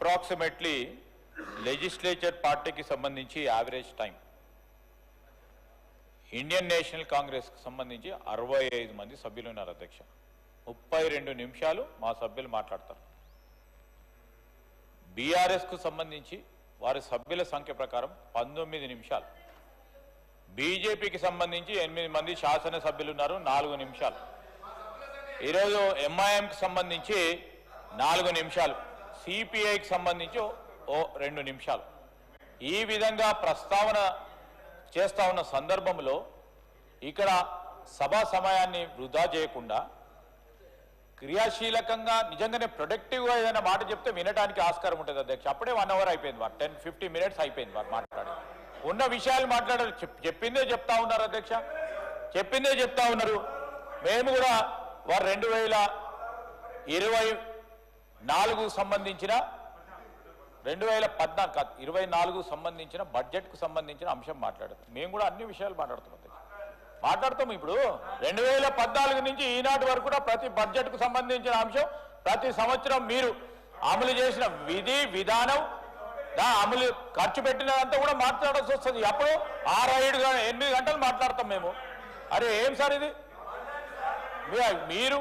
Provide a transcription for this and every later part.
Approximately legislature పార్టీకి సంబంధించి average time. Indian national కాంగ్రెస్కి సంబంధించి అరవై ఐదు మంది సభ్యులు ఉన్నారు అధ్యక్ష. ముప్పై రెండు నిమిషాలు మా సభ్యులు మాట్లాడతారు. బీఆర్ఎస్కు సంబంధించి వారి సభ్యుల సంఖ్య ప్రకారం పంతొమ్మిది నిమిషాలు. బీజేపీకి సంబంధించి ఎనిమిది మంది శాసనసభ్యులు ఉన్నారు నాలుగు నిమిషాలు. ఈరోజు ఎంఐఎంకి సంబంధించి నాలుగు నిమిషాలు. సిపిఐకి సంబంధించి ఓ- రెండు నిమిషాలు. ఈ విధంగా ప్రస్తావన చేస్తా ఉన్న సందర్భంలో ఇక్కడ సభా సమయాన్ని వృధా చేయకుండా క్రియాశీలకంగా నిజంగానే ప్రొడక్టివ్గా ఏదైనా మాట చెప్తే వినడానికి ఆస్కారం ఉంటుంది అధ్యక్ష. అప్పుడే వన్ అవర్ అయిపోయింది వారు. టెన్ ఫిఫ్టీ మినిట్స్ అయిపోయింది వారు మాట్లాడి ఉన్న విషయాలు మాట్లాడారు చెప్- చెప్పిందే చెప్తా ఉన్నారు అధ్యక్ష. చెప్పిందే చెప్తా ఉన్నారు. మేము కూడా వారు రెండు వేల ఇరవై నాలుగు సంబంధించిన రెండు వేల పద్నాలుగు కాదు ఇరవై నాలుగు సంబంధించిన బడ్జెట్కు సంబంధించిన అంశం మాట్లాడారు మేము కూడా అన్ని విషయాలు మాట్లాడుతున్నాం మాట్లాడతాం ఇప్పుడు. రెండు వేల పద్నాలుగు నుంచి ఈనాటి వరకు కూడా ప్రతి బడ్జెట్కు సంబంధించిన అంశం ప్రతి సంవత్సరం మీరు అమలు చేసిన విధి విధానం దా అమలు ఖర్చు పెట్టినదంతా కూడా మాట్లాడాల్సి వస్తుంది. అప్పుడు ఆరు ఐదు ఎనిమిది గంటలు మాట్లాడతాం మేము. అరే ఏం సార్ ఇది? మీరు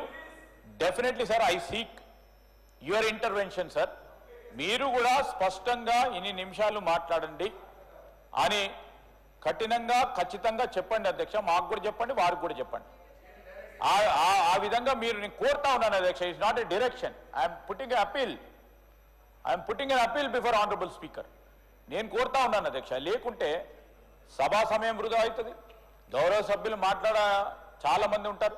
definitely sir I seek your intervention sir. మీరు కూడా స్పష్టంగా ఇన్ని నిమిషాలు మాట్లాడండి అని కఠినంగా ఖచ్చితంగా చెప్పండి అధ్యక్ష. మాకు కూడా చెప్పండి వారికి కూడా చెప్పండి. ఆ- ఆ- విధంగా మీరు నేను కోరుతా ఉన్నాను అధ్యక్ష. It's not a direction I'm putting appeal I'm putting an appeal before honourable speaker నేను కోరుతా ఉన్నాను అధ్యక్ష. లేకుంటే సభా సమయం వృధా అవుతుంది. గౌరవ సభ్యులు మాట్లాడ చాలా మంది ఉంటారు.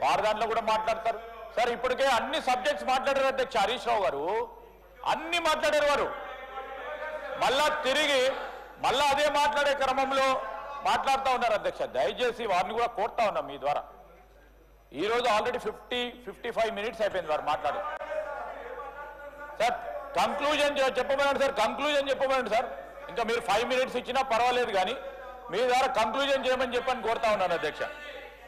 వారి దాంట్లో కూడా మాట్లాడతారు. సార్ ఇప్పటికే అన్ని సబ్జెక్ట్స్ మాట్లాడారు అధ్యక్ష హరీష్ రావు గారు. అన్ని మాట్లాడారు వారు. మళ్ళా తిరిగి మళ్ళా అదే మాట్లాడే క్రమంలో మాట్లాడుతూ ఉన్నారు అధ్యక్ష. దయచేసి వారిని కూడా కోరుతా ఉన్నాం మీ ద్వారా. ఈరోజు already fifty fifty five minutes అయిపోయింది వారు మాట్లాడి సార్ కంక్లూజన్ చెప్పమనండి సార్ కంక్లూజన్ చెప్పమనండి సార్. ఇంకా మీరు ఫైవ్ మినిట్స్ ఇచ్చినా పర్వాలేదు కానీ మీ ద్వారా కంక్లూజన్ చేయమని చెప్పని కోరుతా ఉన్నాను అధ్యక్ష.